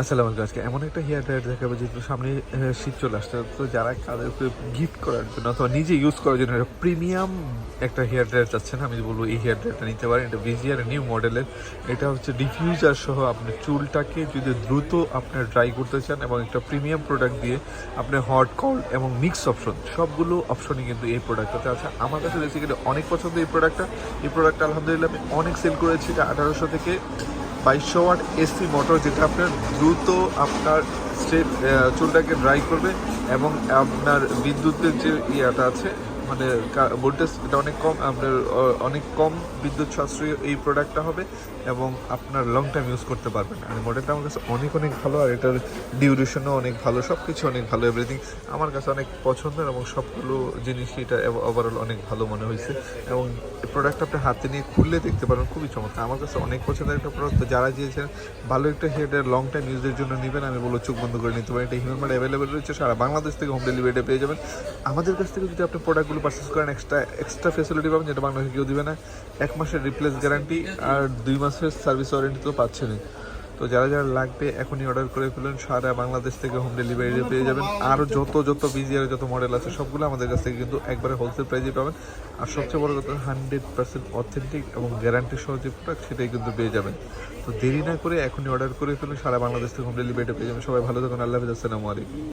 আসসালামু আলাইকুম, আজকে এমন একটা হেয়ার ড্রায়ার দেখাবো যেহেতু সামনে শীত চলে আসছে। তো যারা তাদেরকে গিফট করার জন্য অথবা নিজে ইউজ করার জন্য একটা প্রিমিয়াম একটা হেয়ার ড্রায়ার চাচ্ছেন, আমি বলব এই হেয়ার ড্রায়ারটা নিতে পারেন। এটা ভিজিআর নিউ মডেলের এটা হচ্ছে ডিফিউজার সহ আপনার চুলটাকে যদি দ্রুত আপনার ড্রাই করতে চান এবং একটা প্রিমিয়াম প্রোডাক্ট দিয়ে আপনি হট কল এবং মিক্স অপশন সবগুলো অপশনই কিন্তু এই প্রোডাক্টটাতে আছে। আমার কাছে বেসিক্যালি অনেক পছন্দ এই প্রোডাক্টটা এই প্রোডাক্টটা আলহামদুলিল্লাহ আমি অনেক সেল করেছি, এটা আঠারোশো থেকে বাইশশো ওয়াট এসি মোটর যেটা আপনার দ্রুত আপনার স্টেপ চুলটাকে ড্রাই করবে এবং আপনার বিদ্যুতের যে ইয়াটা আছে মানে ভোল্টেজ এটা অনেক কম, আপনার অনেক কম বিদ্যুৎ সাশ্রয়ী এই প্রোডাক্টটা হবে এবং আপনার লং টাইম ইউজ করতে পারবেন। আর মডেলটা আমার কাছে অনেক অনেক ভালো, আর এটার ডিউরেশনও অনেক ভালো সব কিছু অনেক ভালো এভরিথিং আমার কাছে অনেক পছন্দের এবং সবগুলো জিনিসই এটা ওভারঅল অনেক ভালো মনে হয়েছে। এবং এই প্রোডাক্ট আপনি হাতে নিয়ে খুললে দেখতে পারেন খুবই চমৎকার। আমার কাছে অনেক পছন্দের একটা প্রোডাক্ট যারা দিয়েছেন ভালো একটা হেডের লং টাইম ইউজের জন্য নেবেন, আমি বলব চোখ বন্ধ করে নিতে পারেন। এটা হিউম্যান অ্যাভেলেবেল রয়েছে, সারা বাংলাদেশ থেকে হোম ডেলিভারিটা পেয়ে যাবেন। আমাদের কাছ থেকে যদি আপনি প্রোডাক্টগুলো পারচেস করেন এক্সট্রা এক্সট্রা ফেসিলিটি পাবেন যেটা বাংলাদেশে কেউ দিবে না। এক মাসের রিপ্লেস গ্যারান্টি আর দুই মাসের সার্ভিস ওয়ারেন্টি তো পাচ্ছেনই। তো যারা যারা লাগবে, এখনই অর্ডার করে ফেলুন। সারা বাংলাদেশ থেকে হোম ডেলিভারি পেয়ে যাবেন। আরও যত যত বিজিআর যত মডেল আছে, সবগুলো আমাদের কাছ থেকে কিন্তু একবারে হোলসেল প্রাইজে পাবেন। আর সবচেয়ে বড় কথা হান্ড্রেড পার্সেন্ট অথেন্টিক এবং গ্যারান্টি সহ যে প্রোডাক্ট সেটাই কিন্তু পেয়ে যাবেন। তো দেরি না করে এখনই অর্ডার করে ফেলুন। সারা বাংলাদেশ থেকে হোম ডেলিভারিটা পেয়ে যাবেন। সবাই ভালো থাকুন। আল্লাহ হাফিজ। আসসালামু আলাইকুম।